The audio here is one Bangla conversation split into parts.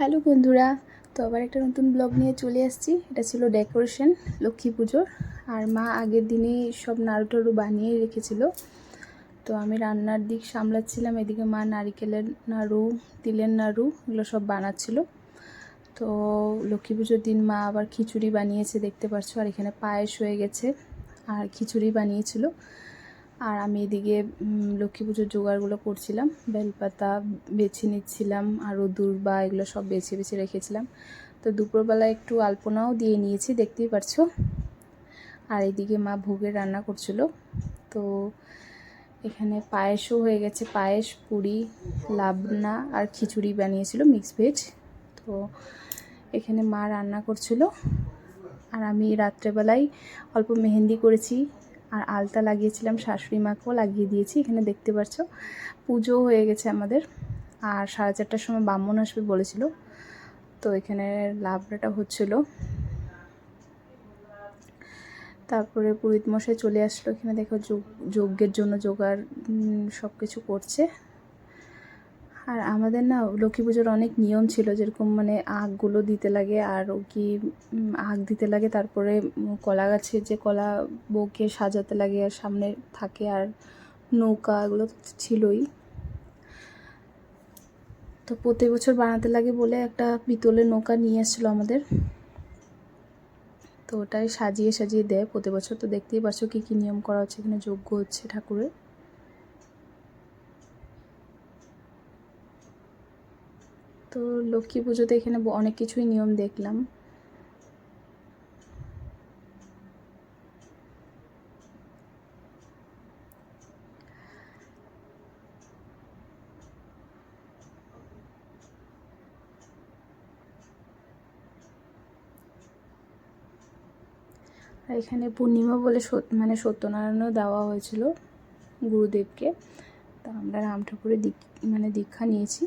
হ্যালো বন্ধুরা, তো আবার একটা নতুন ব্লগ নিয়ে চলে আসছি। এটা ছিল ডেকোরেশন, লক্ষ্মী পুজোর। আর মা আগের দিনই সব নাড়ু বানিয়ে রেখেছিল। তো আমি রান্নার দিক সামলাচ্ছিলাম, এদিকে মা নারিকেলের নাড়ু, তিলের নাড়ু, এগুলো সব বানাচ্ছিল। তো লক্ষ্মী পুজোর দিন মা আবার খিচুড়ি বানিয়েছে, দেখতে পাচ্ছ। আর এখানে পায়েস হয়ে গেছে, আর খিচুড়ি বানিয়েছিল। আর আমি এদিকে লক্ষ্মী পুজোর জোগাড়গুলো করছিলাম। বেলপাতা বেছে নিচ্ছিলাম আরও দূর্বা এগুলো সব বেছে বেছে রেখেছিলাম। তো দুপুরবেলা একটু আলপনাও দিয়ে নিয়েছি, দেখতেই পারছ। আর এদিকে মা ভোগের রান্না করছিল। তো এখানে পায়েসও হয়ে গেছে, পায়েস, পুরি, লাবনা আর খিচুড়ি বানিয়েছিল মিক্স ভেজ তো এখানে মা রান্না করছিল। আর আমি রাত্রেবেলায় অল্প মেহেন্দি করেছি আর আলতা লাগিয়েছিলাম, শাশুড়ি মাকেও লাগিয়ে দিয়েছি, এখানে দেখতে পাচ্ছ। পুজো হয়ে গেছে আমাদের। আর সাড়ে চারটার সময় ব্রাহ্মণ আসবে বলেছিল, তো এখানে লাভটা হচ্ছিল। তারপরে পুরোহিত মশাই চলে আসলো, এখানে দেখো যজ্ঞের জন্য জোগাড় সব কিছু করছে। আর আমাদের না লক্ষ্মী পুজোর অনেক নিয়ম ছিল, যেরকম মানে আখগুলো দিতে লাগে আর ও কি আখ দিতে লাগে, তারপরে কলা গাছের যে কলা বউকে সাজাতে লাগে আর সামনে থাকে আর নৌকা এগুলো ছিলই। তো প্রতি বছর বানাতে লাগে বলে একটা পিতলের নৌকা নিয়ে এসেছিল আমাদের। তো ওটাই সাজিয়ে সাজিয়ে দেয় প্রতি বছর। তো দেখতেই পাচ্ছ কী কী নিয়ম করা হচ্ছে, এখানে যোগ্য হচ্ছে ঠাকুরের। তো লক্ষ্মী পুজোতে এখানে অনেক কিছুই নিয়ম দেখলাম। এখানে পূর্ণিমা বলে মানে সত্যনারায়ণও দেওয়া হয়েছিল গুরুদেবকে। তা আমরা রাম ঠাকুরের মানে দীক্ষা নিয়েছি।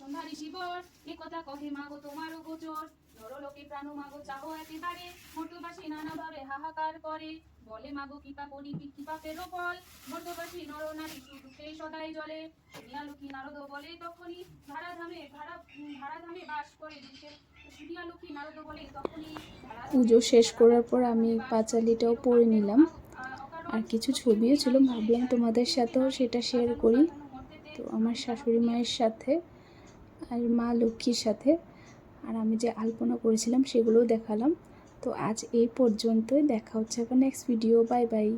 সন্ধানী শিবর এ কথা কহে মাগো তোমারও গোচর। নরলোকে প্রাণ মাগো চাহ একেবারে মর্তবাসী নানাভাবে হাহাকার করে। বলে মাগো কিপা করি কিপা পেল ফল মর্তবাসী নর নারী সুখে সদাই জলে। শুনিয়া লক্ষ্মী নারদ বলে তখনই ধারাধামে ধারা ধারাধামে বাস করে ছুটিয়া লক্ষ্মী নারদ বলে তখনই পুজো শেষ করার পর আমি পাঁচালিটাও পরে নিলাম। আর কিছু ছবিও ছিল ভাবলাম তোমাদের সাথেও সেটা শেয়ার করি। তো আমার শাশুড়ি মায়ের সাথে আর মা লক্ষ্মীর সাথে। আর আমি যে আলপনা করেছিলাম সেগুলোও দেখালাম। তো আজ এই পর্যন্তই। দেখা হচ্ছে আবার নেক্সট ভিডিও বাই বাই